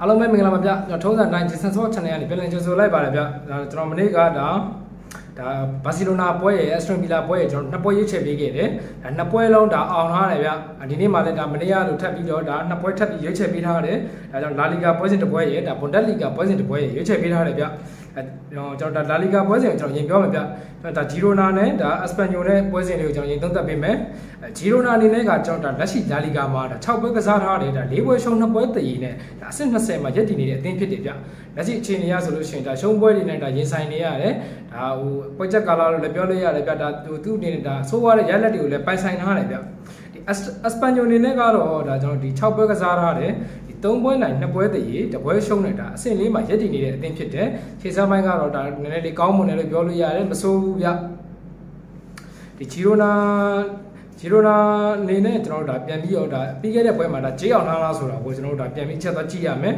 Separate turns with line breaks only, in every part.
အားလုံးပဲမင်္ဂလာပါဗျကျွန်တော်ထုံးစံတိုင်း Jason Sport Channel ကနေပြန်လည်ကြိုဆိုလိုက်ပါတယ်ဗျဒါကျွန်တော်မနေ့ကဒါဒါဘာစီလိုနာပွဲရဲ့ Aston Villa ပွဲရဲ့ကျွန်တော်နှစ်ပွဲရွေးချယ်ပေးခဲ့တယ်ဒါနှစ်ပွဲလုံးဒါအောင်ထားတယ်ဗျဒီနေ့မှလည်းဒါမနေ့ကလိုထပ်ပြီးတော့ဒါနှစ်ပွဲထပ်ပြီးရွေးချယ်ပေးထားတယ်ဒါကြောင့် La Liga ပွဲစဉ်တစ်ပွဲရဲ့ဒါ Bundesliga ပွဲစဉ်တစ်ပွဲရဲ့ရွေးချယ်ပေးထားတယ်ဗျအဲ ကျွန်တော်ဒါ La Liga ပွဲစဉ်ကိုကျွန်တော်ရင်ပြောမယ်ဗျဒါ Girona နဲ့ဒါ Espanyol နဲ့ပွဲစဉ်တွေကိုကျွန်တော်ရင်သုံးသပ်ပေးမယ်အဲ Girona အနေနဲ့ကကျွန်တော်ဒါလက်ရှိ La Liga မှာဒါ6ပွဲကစားထားတယ်ဒါ4ပွဲရှုံး2ပွဲတည်နေဒါအဆင့်20မှာရပ်တည်နေတဲ့အသင်းဖြစ်တယ်ဗျလက်ရှိအခြေအနေရဆိုလို့ရှိရင်ဒါရှုံးပွဲတွေနဲ့ဒါရင်ဆိုင်နေရတယ်ဒါဟိုပွဲချက်ကာလာလို့လည်းပြောလို့ရတယ်ဗျဒါသူသူ့အနေနဲ့ဒါဆိုးရတဲ့ရလက်တွေကိုလည်းပိုင်ဆိုင်ထားတယ်ဗျဒီ Espanyol အနေနဲ့ကတော့ဒါကျွန်တော်ဒီ6ပွဲကစားထားတယ် ဒီ3ပွဲနိုင်2ပွဲတည်တပွဲရှုံးနေတာအဆင့်လေးမှာရပ်တည်နေတဲ့အသင်းဖြစ်တယ်ခြေစားပိုင်းကတော့ဒါနည်းနည်းလေးကောင်းမွန်တယ်လို့ပြောလို့ရတယ်မဆိုးဘူးဗျဒီဂျီရိုနာဂျီရိုနာအနေနဲ့ကျွန်တော်တို့ဒါပြန်ပြီးတော့ဒါပြီးခဲ့တဲ့ပွဲမှာဒါဂျေးအောင်လားလားဆိုတာကိုကျွန်တော်တို့ဒါပြန်ပြီးချက်သွားကြည့်ရမယ်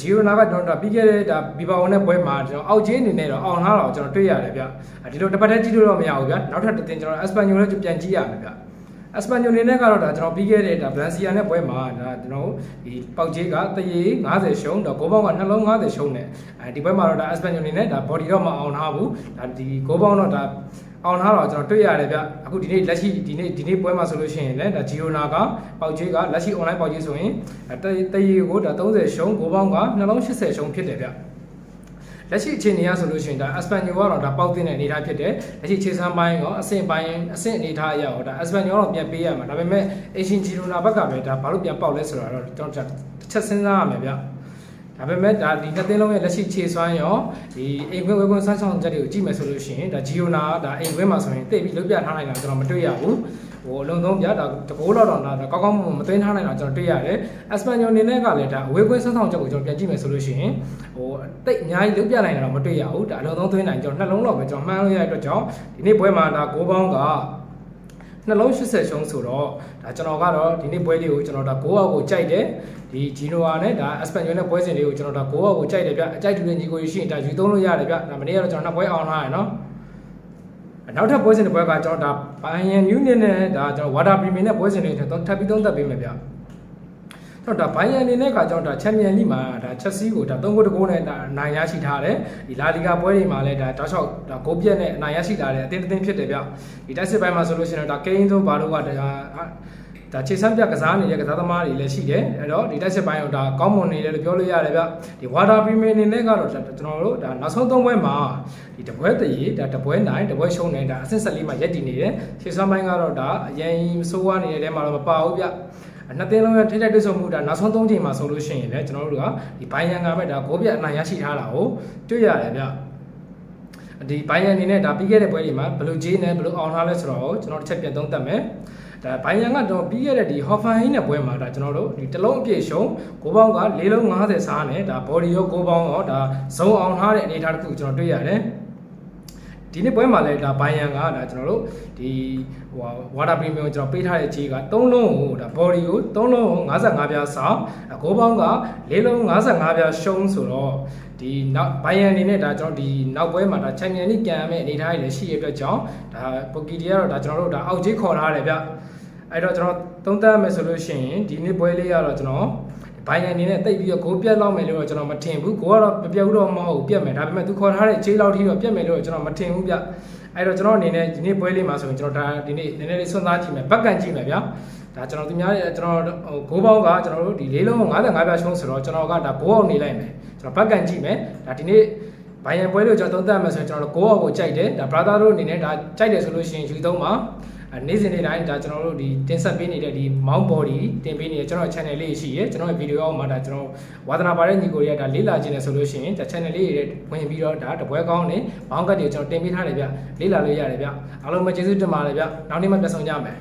ဂျီရိုနာကကျွန်တော်တို့ဒါပြီးခဲ့တဲ့ဒါဘီဘာဝနဲ့ပွဲမှာကျွန်တော်အောက်ဂျေးအနေနဲ့တော့အောင်လားတော့ကျွန်တော်တွေ့ရတယ်ဗျဒီလိုတစ်ပတ်တည်းကြည့်လို့တော့မရဘူးဗျနောက်ထပ်တစ်သင်ကျွန်တော်အက်စပန်ညိုလည်းပြန်ကြည့်ရမယ်ဗျ အက်စပန်ညိုအနေနဲ့ကတော့ဒါကျွန်တော်ပြီးခဲ့တဲ့ဒါဗလန်စီယာနဲ့ပွဲမှာဒါကျွန်တော်ဒီပေါက်ဂျေးကတရေ90ရှုံးတော့ဂိုးပေါင်းကနှလုံး90ရှုံးတယ်အဲဒီပွဲမှာတော့ဒါအက်စပန်ညိုအနေနဲ့ဒါ body တော့မအောင်ထားဘူးဒါဒီဂိုးပေါင်းတော့ဒါအောင်ထားတော့ကျွန်တော်တွေ့ရတယ်ဗျအခုဒီနေ့လက်ရှိဒီနေ့ဒီနေ့ပွဲမှာဆိုလို့ရှိရင်လည်းဒါဂျီယိုနာကပေါက်ဂျေးကလက်ရှိ online ပေါက်ဂျေးဆိုရင်တတရေကိုဒါ30ရှုံးဂိုးပေါင်းကနှလုံး80ရှုံးဖြစ်တယ်ဗျ လက်ရှိအခြေအနေရဆိုလို့ရှိရင်ဒါအက်စပန်ညိုကတော့ဒါပေါက်တင်တဲ့အနေအထားဖြစ်တယ်လက်ရှိခြေစမ်းပိုင်းရောအဆင့်ပိုင်းအဆင့်အနေအထားအရရောဒါအက်စပန်ညိုကတော့ပြန်ပေးရမှာဒါပေမဲ့အရှင်ဂျီရိုနာဘက်ကပဲဒါဘာလို့ပြန်ပေါက်လဲဆိုတော့ကျွန်တော်တစ်ချက်စဉ်းစားရမယ်ဗျ ဒါပေမဲ့ဒါဒီနှစ်သိန်းလုံးရဲ့လက်ရှိခြေစွမ်းရောဒီအိမ်ခွဲဝဲခွဲဆန်းဆောင်ချက်တွေကိုကြည့်မယ်ဆိုလို့ရှိရင်ဒါဂျီယိုနာဒါအိမ်ခွဲမှာဆိုရင်တိတ်ပြီးလုတ်ပြထားနိုင်တာကျွန်တော်မတွေ့ရဘူးဟိုအလုံးစုံပြဒါတကိုးလောက်တော့ဒါကောင်းကောင်းမွန်မသိမ်းထားနိုင်တာကျွန်တော်တွေ့ရတယ်အက်စပန်ညိုအနေနဲ့ကလည်းဒါအဝေးခွဲဆန်းဆောင်ချက်ကိုကျွန်တော်ပြန်ကြည့်မယ်ဆိုလို့ရှိရင်ဟိုတိတ်အများကြီးလုတ်ပြနိုင်တာတော့မတွေ့ရဘူးဒါအလုံးစုံသွင်းနိုင်ကျွန်တော်နှလုံးလောက်ပဲကျွန်တော်မှန်းလို့ရတဲ့အတွက်ကြောင့်ဒီနေ့ပွဲမှာဒါ6ပေါင်းက နှလုံး80ရှုံးဆိုတော့ဒါကျွန်တော်ကတော့ဒီနေ့ပွဲလေးကိုကျွန်တော်ဒါ6အောက်ကိုကြိုက်တယ်ဒီဂျီနိုဝါနဲ့ဒါအစပန်ညိုနဲ့ပွဲစဉ်လေးကိုကျွန်တော်ဒါ6အောက်ကိုကြိုက်တယ်ဗျအကြိုက်တူတဲ့ညီကိုရှိရင်ဒါယူသုံးလို့ရတယ်ဗျဒါမနေ့ကတော့ကျွန်တော်နှစ်ပွဲအောင်လာရယ်နော်နောက်ထပ်ပွဲစဉ်တစ်ပွဲကကျွန်တော်ဒါဘိုင်ယန်မြူးနစ်နဲ့ဒါကျွန်တော်ဝါတာပရီမီနဲ့ပွဲစဉ်လေးထပ်ထပ်ပြီးသုံးသပ်ပေးမယ်ဗျကျွန် တော်ဒါဘိုင်ယန်အနေနဲ့ကကျွန်တော်ဒါချန်ပီယံလိမှာဒါချက်စီကိုဒါ3ဂိုးတကိုးနဲ့ဒါအနိုင်ရရှိထားတယ်ဒီလာလီဂါပွဲတွေမှာလည်းဒါတောက်လျှောက်ဒါဂိုးပြက်နဲ့အနိုင်ရရှိလာတယ်အတင်းတင်းဖြစ်တယ်ဗျဒီတိုက်စစ်ပိုင်းမှာဆိုလို့ရှိရင်တော့ဒါကိန်းတို့ဘာလို့ကဒါ ဒါခြေစမ်းပြကစားနေတဲ့ကစားသမားတွေလည်းရှိတယ်အဲ့တော့ဒီတိုက်စစ်ပိုင်းကိုဒါကောင်းမွန်နေတယ်လို့ပြောလို့ရတယ်ဗျဒီဝါတာပရီမီယံအနေနဲ့ကတော့ကျွန်တော်တို့ဒါနောက်ဆုံးသုံးပွဲမှာဒီတပွဲတရေဒါတပွဲနိုင်တပွဲရှုံးနေဒါအဆင့်ဆက်လေးမှာရက်တည်နေတယ်ခြေစမ်းပိုင်းကတော့ဒါအရင်ဆိုးဝါးနေတဲ့ထဲမှာတော့မပါဘူးဗျနှစ်သိန်းလုံးရဲ့ထိတိုက်တွေ့ဆုံမှုဒါနောက်ဆုံးသုံးချိန်မှာဆိုလို့ရှိရင်လည်းကျွန်တော်တို့ကဒီဘိုင်ယန်ကပဲဒါဂိုးပြအနိုင်ရရှိထားတာကိုတွေ့ရတယ်ဗျဒီဘိုင်ယန်အနေနဲ့ဒါပြီးခဲ့တဲ့ပွဲတွေမှာဘယ်လိုဂျေးနဲ့ဘယ်လိုအောင်ထားလဲဆိုတော့ကျွန်တော်တစ်ချက်ပြန်သုံးသပ်မယ် ဒါဘိုင်ယန်ကတော့ပြီးခဲ့တဲ့ဒီဟော်ဖန်ဟင်းနဲ့ပွဲမှာဒါကျွန်တော်တို့ဒီတလုံးအပြည့်ရှုံကိုပေါင်းက၄လုံး50စားနဲ့ဒါဘော်ဒီရောကိုပေါင်းရောဒါဇုံအောင်ထားတဲ့အနေအထားတစ်ခုကျွန်တော်တွေ့ရတယ် ဒီနေ့ပွဲမှာလည်းဒါဘိုင်ယန်ကဒါကျွန်တော်တို့ဒီဟိုဝါတာပရီမီယံကျွန်တော်ပေးထားတဲ့ခြေက3လုံးကိုဒါဘော်ဒီကို3လုံးကို55ပြားဆောင်းကိုပေါင်းက၄လုံး55ပြားရှုံးဆိုတော့ဒီနောက်ဘိုင်ယန်အနေနဲ့ဒါကျွန်တော်ဒီနောက်ပွဲမှာဒါချန်ပီယံလိကန်ရမယ့်အနေအထားတွေလည်းရှိရတဲ့အတွက်ကြောင့်ဒါပိုကီတီကတော့ဒါကျွန်တော်တို့ဒါအောက်ခြေခေါ်ထားတယ်ဗျအဲ့တော့ကျွန်တော်သုံးသပ်မယ်ဆိုလို့ရှိရင်ဒီနေ့ပွဲလေးကတော့ကျွန်တော် ဘိုင်ယန်အနေနဲ့တိတ်ပြီးတော့ဂိုးပြတ်လောက်မယ်လို့တော့ကျွန်တော်မထင်ဘူးဂိုးကတော့မပြတ်ဘူးတော့မဟုတ်ဘူးပြတ်မယ်ဒါပေမဲ့သူခေါ်ထားတဲ့ခြေလောက်ထိတော့ပြတ်မယ်လို့ကျွန်တော်မထင်ဘူးဗျအဲ့တော့ကျွန်တော်အနေနဲ့ဒီနေ့ပွဲလေးမှာဆိုရင်ကျွန်တော်ဒါဒီနေ့နည်းနည်းလေးစွန့်စားကြည့်မယ်ဘက်ကန်ကြည့်မယ်ဗျာဒါကျွန်တော်သူများကျွန်တော်ဟိုဂိုးပေါင်းကကျွန်တော်တို့ဒီလေးလုံး55ပြားရှုံးဆိုတော့ကျွန်တော်ကဒါဂိုးအောင်နေလိုက်မယ်ကျွန်တော်ဘက်ကန်ကြည့်မယ်ဒါဒီနေ့ဘိုင်ယန်ပွဲလို့ကျွန်တော်သုံးသပ်မယ်ဆိုရင်ကျွန်တော်တို့ဂိုးအောင်ကိုကြိုက်တယ်ဒါ brother တို့အနေနဲ့ဒါကြိုက်တယ်ဆိုလို့ရှိရင်ယူသုံးပါ နေ့စဉ်နေ့တိုင်းဒါကျွန်တော်တို့ဒီတင်ဆက်ပေးနေတဲ့ဒီ mount body တင်ပေးနေတဲ့ကျွန်တော် channel လေးရှိရဲကျွန်တော်ရဲ့ video အောက်မှာဒါကျွန်တော်ဝါသနာပါတဲ့ညီကိုတွေကဒါလေ့လာခြင်းနဲ့ဆိုလို့ရှိရင်ဒါ channel လေးတွေဝင်ပြီးတော့ဒါတပွဲကောင်းနေ mount cut တွေကျွန်တော်တင်ပေးထားတယ်ဗျလေ့လာလို့ရတယ်ဗျအားလုံးပဲကျေးဇူးတင်ပါတယ်ဗျနောက်နေ့မှပြန်ဆောင်ကြမယ်